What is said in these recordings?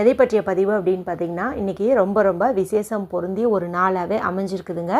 எதை பற்றிய பதிவு அப்படின்னு பார்த்தீங்கன்னா இன்றைக்கி ரொம்ப ரொம்ப விசேஷம் பொருந்திய ஒரு நாளாகவே அமைஞ்சிருக்குதுங்க.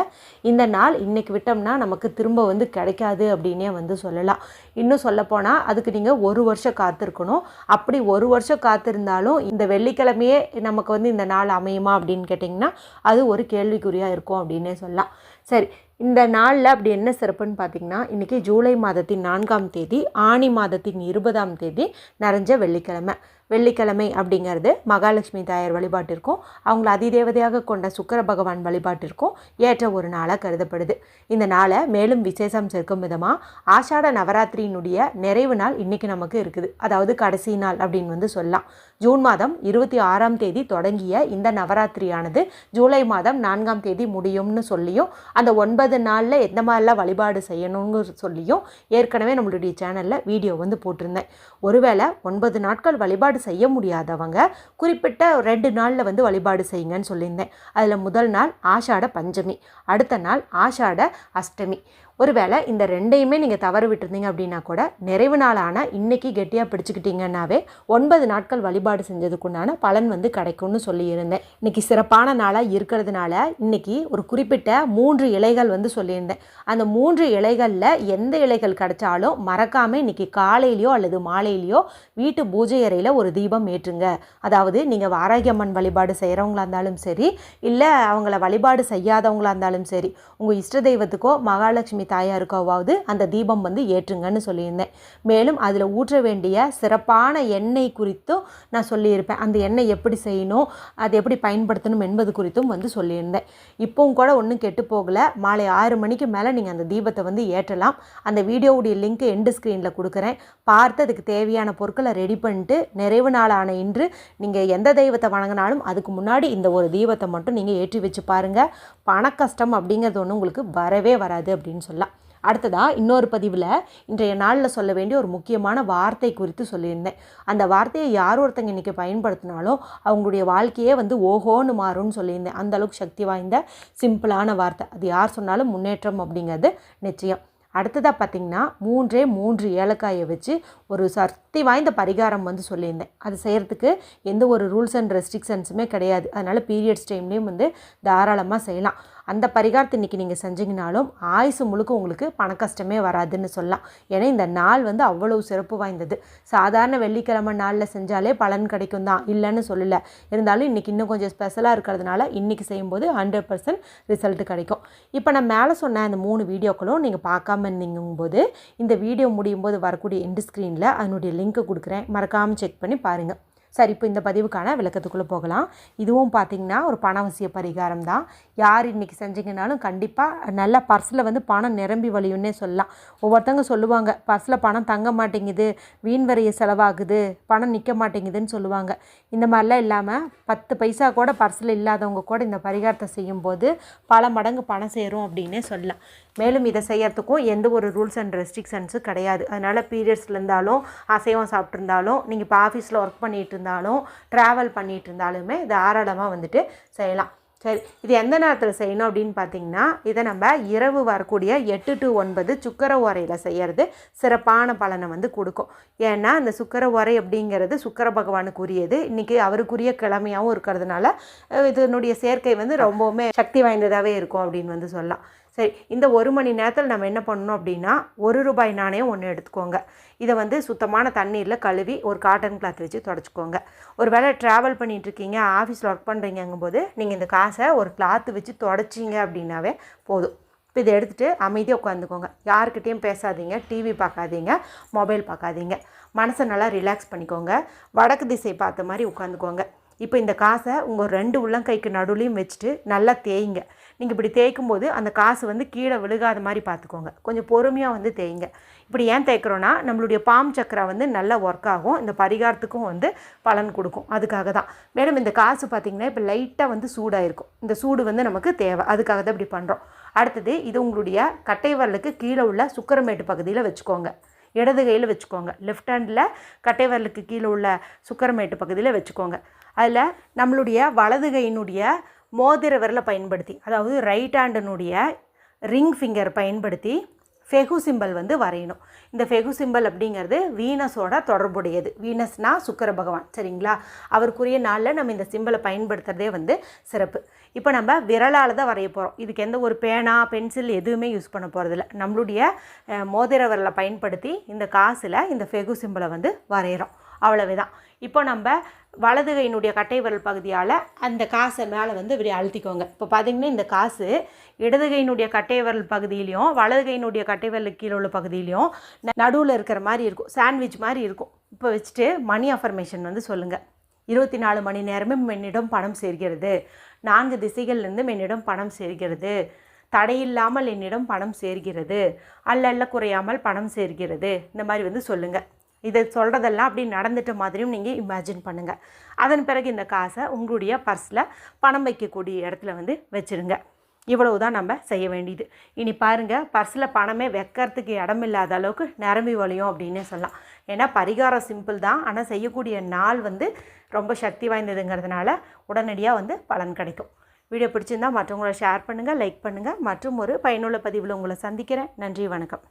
இந்த நாள் இன்றைக்கி விட்டோம்னா நமக்கு திரும்ப வந்து கிடைக்காது அப்படின்னே வந்து சொல்லலாம். இன்னும் சொல்லப்போனால் அதுக்கு நீங்கள் ஒரு வருஷம் காத்திருக்கணும். அப்படி ஒரு வருஷம் காத்திருந்தாலும் இந்த வெள்ளிக்கிழமையே நமக்கு வந்து இந்த நாள் அமையுமா அப்படின்னு கேட்டிங்கன்னா அது ஒரு கேள்விக்குறியாக இருக்கும் அப்படின்னே சொல்லலாம். சரி இந்த நாளில் அப்படி என்ன சிறப்புன்னு பார்த்தீங்கன்னா இன்றைக்கி ஜூலை மாதத்தின் நான்காம் தேதி ஆணி மாதத்தின் இருபதாம் தேதி நிறைஞ்ச வெள்ளிக்கிழமை. வெள்ளிக்கிழமை அப்படிங்கிறது மகாலட்சுமி தாயார் வழிபாட்டிற்கும் அவங்கள அதிதேவதையாக கொண்ட சுக்கர பகவான் வழிபாட்டிற்கும் ஏற்ற ஒரு நாளாக கருதப்படுது. இந்த நாளை மேலும் விசேஷம் சேர்க்கும் விதமாக ஆஷாட நவராத்திரியினுடைய நிறைவு நாள் இன்றைக்கி நமக்கு இருக்குது. அதாவது கடைசி நாள் அப்படின்னு வந்து சொல்லலாம். ஜூன் மாதம் இருபத்தி ஆறாம் தேதி தொடங்கிய இந்த நவராத்திரியானது ஜூலை மாதம் நான்காம் தேதி முடியும்னு சொல்லியும் அந்த ஒன்பது நாளில் எந்த மாதிரிலாம் வழிபாடு செய்யணும்னு சொல்லியும் ஏற்கனவே நம்மளுடைய சேனலில் வீடியோ வந்து போட்டிருந்தேன். ஒருவேளை ஒன்பது நாட்கள் வழிபாடு செய்ய முடியாதவங்க குறிப்பிட்ட ரெண்டு நாளில் வந்து வழிபாடு செய்யுங்கன்னு சொல்லியிருந்தேன். அதில் முதல் நாள் ஆஷாட பஞ்சமி அடுத்த நாள் ஆஷாட அஷ்டமி. ஒருவேளை இந்த ரெண்டையுமே நீங்கள் தவறு விட்டுருந்தீங்க அப்படின்னா கூட நிறைவு நாளான இன்னைக்கு கெட்டியாக பிடிச்சிக்கிட்டீங்கன்னாவே ஒன்பது நாட்கள் வழிபாடு செஞ்சதுக்குண்டான பலன் வந்து கிடைக்கும்னு சொல்லியிருந்தேன். இன்னைக்கு சிறப்பான நாளாக இருக்கிறதுனால இன்னைக்கு ஒரு குறிப்பிட்ட மூன்று இலைகள் வந்து சொல்லியிருந்தேன். அந்த மூன்று இலைகளில் எந்த இலைகள் கிடைச்சாலும் மறக்காமல் இன்னைக்கு காலையிலையோ அல்லது மாலையிலையோ வீட்டு பூஜை அறையில் ஒரு தீபம் ஏற்றுங்க. அதாவது நீங்கள் வாராகியம்மன் வழிபாடு செய்கிறவங்களா இருந்தாலும் சரி இல்லை அவங்கள வழிபாடு செய்யாதவங்களா இருந்தாலும் சரி உங்கள் இஷ்ட தெய்வத்துக்கோ மகாலட்சுமி தாயாருக்கோவாவது அந்த தீபம் வந்து ஏற்றுங்கன்னு சொல்லியிருந்தேன். மேலும் அதில் ஊற்ற வேண்டிய சிறப்பான எண்ணெய் குறித்தும் நான் சொல்லியிருப்பேன். அந்த எண்ணெய் எப்படி செய்யணும் அது எப்படி பயன்படுத்தணும் என்பது குறித்தும் வந்து சொல்லியிருந்தேன். இப்போவும் கூட ஒன்றும் கெட்டு போகலை. மாலை ஆறு மணிக்கு மேலே நீங்கள் அந்த தீபத்தை வந்து ஏற்றலாம். அந்த வீடியோவுடைய லிங்க் எண்டு ஸ்க்ரீனில் கொடுக்குறேன். பார்த்து அதுக்கு தேவையான பொருட்களை ரெடி பண்ணிட்டு நிறைவு நாளான இன்று நீங்கள் எந்த தெய்வத்தை வணங்கினாலும் அதுக்கு முன்னாடி இந்த ஒரு தீபத்தை மட்டும் நீங்கள் ஏற்றி வச்சு பாருங்கள் பண கஷ்டம் அப்படிங்கிறது ஒன்று உங்களுக்கு வரவே வராது அப்படின்னு சொல்லலாம். அடுத்ததாக இன்னொரு பதிவில் இன்றைய நாளில் சொல்ல வேண்டிய ஒரு முக்கியமான வார்த்தை குறித்து சொல்லியிருந்தேன். அந்த வார்த்தையை யார் ஒருத்தங்க இன்றைக்கி பயன்படுத்தினாலும் அவங்களுடைய வாழ்க்கையே வந்து ஓஹோன்னு மாறும்னு சொல்லியிருந்தேன். அந்தளவுக்கு சக்தி வாய்ந்த சிம்பிளான வார்த்தை. அது யார் சொன்னாலும் முன்னேற்றம் அப்படிங்கிறது நிச்சயம். அடுத்ததாக பார்த்திங்கன்னா மூன்றே மூன்று ஏலக்காயை வச்சு ஒரு சக்தி வாய்ந்த பரிகாரம் வந்து சொல்லியிருந்தேன். அது செய்கிறதுக்கு எந்த ஒரு ரூல்ஸ் அண்ட் ரெஸ்ட்ரிக்ஷன்ஸுமே கிடையாது. அதனால் பீரியட்ஸ் டைம்லேயும் வந்து தாராளமாக செய்யலாம். அந்த பரிகாரத்தை இன்றைக்கி நீங்கள் செஞ்சீங்கனாலும் ஆயுசு முழுக்க உங்களுக்கு பண கஷ்டமே வராதுன்னு சொல்லலாம். ஏன்னா இந்த நாள் வந்து அவ்வளவு சிறப்பு வாய்ந்தது. சாதாரண வெள்ளிக்கிழமை நாளில் செஞ்சாலே பலன் கிடைக்கும் தான் இல்லைன்னு சொல்லலை. இருந்தாலும் இன்றைக்கி இன்னும் கொஞ்சம் ஸ்பெஷலாக இருக்கிறதுனால இன்றைக்கி செய்யும்போது ஹண்ட்ரட் பர்சன்ட் ரிசல்ட் கிடைக்கும். இப்போ நான் மேலே சொன்ன அந்த மூணு வீடியோக்களும் நீங்கள் பார்க்காம இருந்தீங்கும்போது இந்த வீடியோ முடியும் போது வரக்கூடிய எண்டு ஸ்க்ரீனில் அதனுடைய லிங்க்கு கொடுக்குறேன். மறக்காமல் செக் பண்ணி பாருங்கள் சரி இப்போ இந்த பதிவுக்கான விளக்கத்துக்குள்ளே போகலாம். இதுவும் பார்த்திங்கன்னா ஒரு பணவசிய பரிகாரம் தான். யார் இன்றைக்கி செஞ்சீங்கனாலும் கண்டிப்பாக நல்ல பர்ஸில் வந்து பணம் நிரம்பி வழியுன்னே சொல்லலாம். ஒவ்வொருத்தவங்க சொல்லுவாங்க பர்ஸில் பணம் தங்க மாட்டேங்குது வீண் வரைய செலவாகுது பணம் நிற்க மாட்டேங்குதுன்னு சொல்லுவாங்க. இந்த மாதிரிலாம் இல்லாமல் பத்து பைசா கூட பர்ஸில் இல்லாதவங்க கூட இந்த பரிகாரத்தை செய்யும்போது பல மடங்கு பணம் சேரும் அப்படின்னே சொல்லலாம். மேலும் இதை செய்யறதுக்கும் எந்த ஒரு ரூல்ஸ் அண்ட் ரெஸ்ட்ரிக்ஷன்ஸும் கிடையாது. அதனால் பீரியட்ஸில் இருந்தாலும் அசைவம் சாப்பிட்ருந்தாலும் நீங்கள் இப்போ ஆஃபீஸில் ஒர்க் பண்ணிகிட்டு இருந்தாலும் ட்ராவல் பண்ணிகிட்டு இருந்தாலுமே தாராளமாக வந்துட்டு செய்யலாம். சரி இது எந்த நேரத்தில் செய்யணும் அப்படின்னு பார்த்தீங்கன்னா இதை நம்ம இரவு வரக்கூடிய எட்டு டு ஒன்பது சுக்கர உரையில் செய்கிறது சிறப்பான பலனை வந்து கொடுக்கும். ஏன்னா அந்த சுக்கர உரை அப்படிங்கிறது சுக்கர பகவானுக்குரியது இன்றைக்கி அவருக்குரிய கிழமையாகவும் இருக்கிறதுனால இதனுடைய சேர்க்கை வந்து ரொம்பவுமே சக்தி வாய்ந்ததாகவே இருக்கும் அப்படின்னு வந்து சொல்லலாம். சரி இந்த ஒரு மணி நேரத்தில் நம்ம என்ன பண்ணணும் அப்படின்னா ஒரு ரூபாய் நாணயம் ஒன்று எடுத்துக்கோங்க. இதை வந்து சுத்தமான தண்ணீரில் கழுவி ஒரு காட்டன் கிளாத் வச்சு தொடச்சிக்கோங்க. ஒரு வேளை ட்ராவல் பண்ணிகிட்ருக்கீங்க ஆஃபீஸில் ஒர்க் பண்ணுறீங்கும்போது நீங்கள் இந்த காசை ஒரு கிளாத்து வச்சு தொடச்சிங்க அப்படின்னாவே போதும். இப்போ இதை எடுத்துகிட்டு அமைதியாக உட்காந்துக்கோங்க. யாருக்கிட்டேயும் பேசாதீங்க டிவி பார்க்காதீங்க மொபைல் பார்க்காதீங்க. மனசை நல்லா ரிலாக்ஸ் பண்ணிக்கோங்க. வடக்கு திசை பார்த்த மாதிரி உட்காந்துக்கோங்க. இப்போ இந்த காசை உங்கள் ரெண்டு உள்ளங்கைக்கு நடுவுலையும் வச்சுட்டு நல்லா தேய்ங்க. நீங்கள் இப்படி தேய்க்கும் போது அந்த காசு வந்து கீழே விழுகாத மாதிரி பார்த்துக்கோங்க. கொஞ்சம் பொறுமையாக வந்து தேய்ங்க. இப்படி ஏன் தேய்க்கிறோன்னா நம்மளுடைய பாம் சக்கரா வந்து நல்லா ஒர்க் ஆகும். இந்த பரிகாரத்துக்கும் வந்து பலன் கொடுக்கும். அதுக்காக தான். மேடம் இந்த காசு பார்த்திங்கன்னா இப்போ லைட்டாக வந்து சூடாக இருக்கும் இந்த சூடு வந்து நமக்கு தேவை. அதுக்காக தான் இப்படி பண்ணுறோம் அடுத்தது இது உங்களுடைய கட்டை வரலுக்கு கீழே உள்ள சுக்கரமேட்டு பகுதியில் வச்சுக்கோங்க. இடது கையில் வச்சுக்கோங்க. லெஃப்ட் ஹேண்டில் கட்டை விரலுக்கு கீழே உள்ள சுக்கரமேட்டு பகுதியில் வச்சுக்கோங்க. அதில் நம்மளுடைய வலது கையினுடைய மோதிர விரலை பயன்படுத்தி அதாவது ரைட் ஹேண்டினுடைய ரிங் ஃபிங்கர் பயன்படுத்தி ஃபெகு சிம்பல் வந்து வரையணும். இந்த ஃபெகு சிம்பல் அப்படிங்கிறது வீனஸோட தொடர்புடையது. வீனஸ்னால் சுக்கர பகவான் சரிங்களா? அவருக்குரிய நாளில் நம்ம இந்த சிம்பலை பயன்படுத்துறதே வந்து சிறப்பு. இப்போ நம்ம விரலால் தான் வரைய போகிறோம் இதுக்கு எந்த ஒரு பேனா பென்சில் எதுவுமே யூஸ் பண்ண போகிறதில்ல நம்மளுடைய மோதிர விரலை பயன்படுத்தி இந்த காசில் இந்த ஃபெகு சிம்பலை வந்து வரைகிறோம் அவ்வளவுதான். இப்போ நம்ம வலது கையினுடைய கட்டை விரல் பகுதியால் அந்த காசை மேலே வந்து இப்படி அழுத்திக்கோங்க. இப்போ பார்த்தீங்கன்னா இந்த காசு இடது கையினுடைய கட்டை விரல் பகுதியிலையும் வலது கையினுடைய கட்டை விரல் கீழே உள்ள பகுதியிலையும் நடுவில் இருக்கிற மாதிரி இருக்கும். சாண்ட்விச் மாதிரி இருக்கும். இப்போ வச்சுட்டு மணி அஃபர்மேஷன் வந்து சொல்லுங்கள் இருபத்தி நாலு மணி நேரமும் என்னிடம் பணம் சேர்கிறது. நான்கு திசைகள்லேருந்து என்னிடம் பணம் சேர்கிறது. தடையில்லாமல் என்னிடம் பணம் சேர்கிறது. அல்லல்ல குறையாமல் பணம் சேர்கிறது. இந்த மாதிரி வந்து சொல்லுங்கள் இதை சொல்கிறதெல்லாம் அப்படி நடந்துட்ட மாதிரியும் நீங்கள் இமேஜின் பண்ணுங்கள் அதன் பிறகு இந்த காசை உங்களுடைய பர்ஸில் பணம் வைக்கக்கூடிய இடத்துல வந்து வச்சுருங்க. இவ்வளவு தான் நம்ம செய்ய வேண்டியது. இனி பாருங்கள் பர்ஸில் பணமே வைக்கிறதுக்கு இடம் இல்லாத அளவுக்கு நிரம்பி வழியும் அப்படின்னே சொல்லலாம். ஏன்னா பரிகாரம் சிம்பிள் தான். ஆனால் செய்யக்கூடிய நாள் வந்து ரொம்ப சக்தி வாய்ந்ததுங்கிறதுனால உடனடியாக வந்து பலன் கிடைக்கும். வீடியோ பிடிச்சிருந்தா மற்றவங்கள ஷேர் பண்ணுங்கள் லைக் பண்ணுங்கள் மற்றும் ஒரு பயனுள்ள பதிவில் உங்களை சந்திக்கிறேன். நன்றி வணக்கம்.